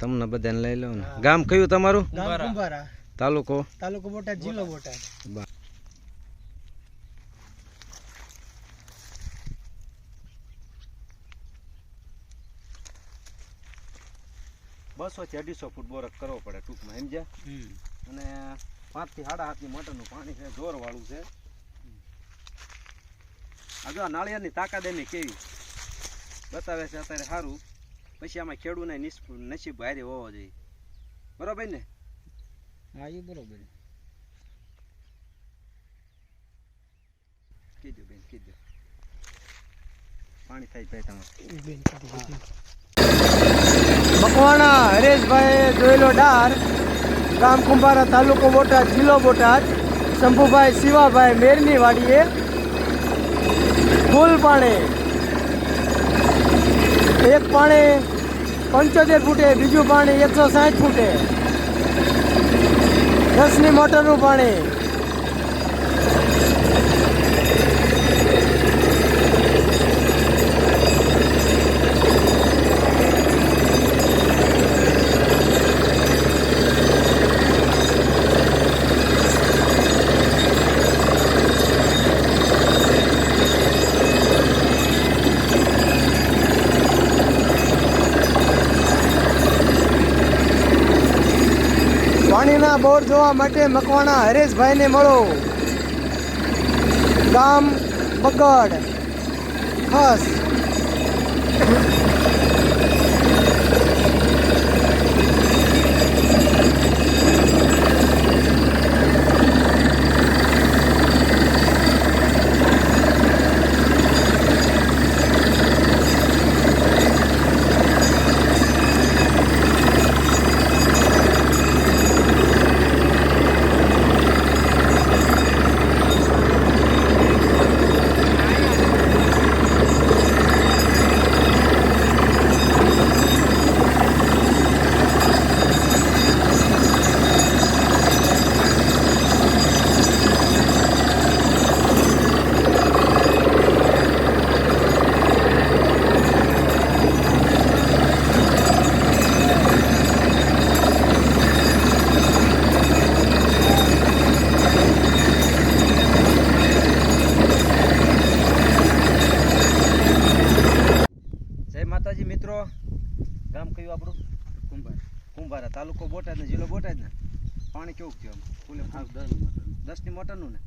તમને બધાને લઈ લો ને ગામ કયું તમારું? તાલુકો? તાલુકો બોટાદ જિલ્લો બોટાદ. બસો થી અઢીસો ફૂટ બોરક કરવો પડે ટૂંકમાં સમજ્યા અને પાંચથી સાડા હાથની મોટરનું પાણી છે જોર વાળું છે. આ જો ની તાકાત એની કેવી? બતાવે છે અત્યારે સારું. પછી આમાં ખેડૂને નસીબ હારે હોવો જોઈએ. બરોબર ને? હા એ બરોબર. કીધું બેન કીધું. પાણી થાય ભાઈ તમારે. મકવાણા હરેશભાઈ જોયેલો ડાર ગામ કુંભારા તાલુકો બોટાદ જિલ્લો બોટાદ. શંભુભાઈ શિવાભાઈ મેરની વાડીએ ફૂલ પાણી એક પાણી પંચોતેર ફૂટે બીજું પાણી એકસો સાઠ ફૂટે. દસની મોટરનું પાણી. પાણીના બોર જોવા માટે મકવાણા હરેશભાઈને મળો. ગામ બગડ. ખસ જય માતાજી મિત્રો કયું આપણું? કુંભાર. કુંભારા તાલુકો બોટાદ ને જિલ્લો બોટાદ ને? પાણી કેવું થયું આમ? ફૂલે દસની મોટરનું. ને?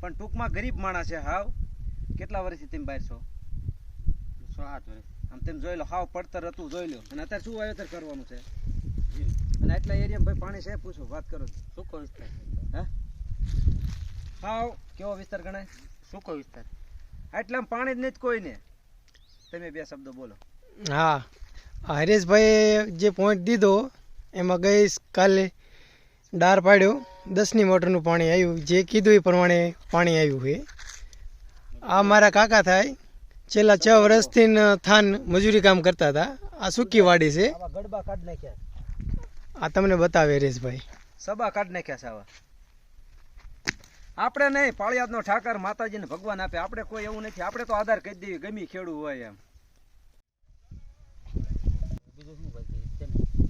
પણ ટૂંકમાં ગરીબ માણસ છે હાવ. કેટલા વર્ષથી તમે બહાર છો? સો આઠ વર્ષ. આમ તેમ જોઈ લો હાવ પડતર હતું જોઈ લો. અને અત્યારે શું વાવેતર કરવાનું છે? અને એટલા એરિયામાં ભાઈ પાણી છે? પૂછો વાત કરો. સૂકો વિસ્તાર. હે? હાવ કેવો વિસ્તાર ગણાય? સૂકો વિસ્તાર. એટલામાં પાણી જ નથી કોઈને. તમે બે શબ્દો બોલો. હા. હરેશભાઈએ જે પોઈન્ટ દીધો એમાં ગઈ કાલે ડાર પાડ્યો. દસની મોટરનું પાણી આવ્યું. જે કીધું એ પ્રમાણે પાણી આવ્યું છે. આ મારા કાકા થાય. છેલ્લા છ વર્ષથી થાન મજૂરી કામ કરતા હતા. આ સૂકી વાડી છે. આવા કાઢ નાખ્યા. આ તમને બતાવે હરેશભાઈ. સબા કાઢ નાખ્યા છે આવા. આપણે નહીં પાળિયાદનો ઠાકર માતાજીને ભગવાન આપે. આપણે કોઈ એવું નથી. આપણે તો આધાર કહી દઈએ. ગમી ખેડૂ હોય એમ.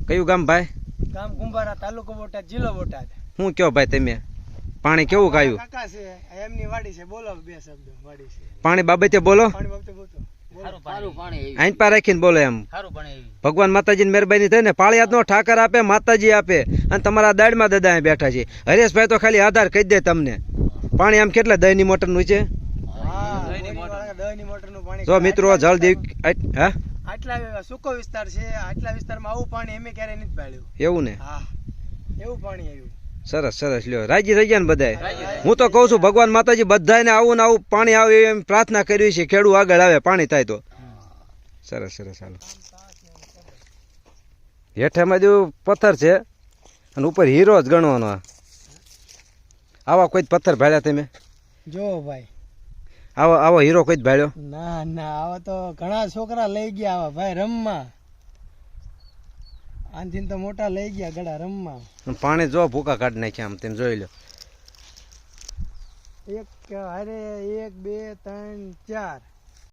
કયું ગામ ભાઈ? ગામ કુંભારા તાલુકો બોટાદ જિલ્લો બોટાદ. હું કયો ભાઈ તમે? પાણી કેવું કાયું કાકા છે એમની વાડી છે બોલો બે શબ્દ વાડી છે. પાણી બાબતે બોલો. પાણી બાબતે બોલો. રાખીને બોલો એમ. ભગવાન માતાજીની મહેરબાની થઈ ને પાળિયાદનો ઠાકર આપે માતાજી આપે અને તમારા દાડમાં દાદા બેઠા છે. હરેશભાઈ તો ખાલી આધાર કહી દે તમને. પાણી આમ કેટલા દહીંની ની છે? હા છે જો મિત્રો જલ્દી હા? આટલા સૂકો વિસ્તાર છે આટલા વિસ્તારમાં આવું પાણી એમે ક્યારેય નથી પાડ્યું. એવું ને? હા. એવું પાણી આવ્યું. સરસ સરસ. લ્યો રાજી થઈ ગયા ને બધાય? હું તો કહું છું ભગવાન માતાજી બધાને આવું ને આવું પાણી આવે એમ પ્રાર્થના કરી છે ખેડૂ આગળ આવે પાણી થાય તો. સરસ સરસ હાલો. હેઠામાં જો પથ્થર છે અને ઉપર હીરો જ ગણવાનો આવા કોઈ પથ્થર ભાડ્યા તમે? જો ભાઈ. આવો આવો હીરો કોઈ ભાડ્યો? ના ના આવા તો ઘણા છોકરા લઈ ગયા આવા ભાઈ રમવા આનથી તો મોટા લઈ ગયા ગળા રમવા પાણી જો ભૂકા કાઢી નાખ્યા આમ તેમ જોઈ લો. એક અરે એક બે ત્રણ ચાર.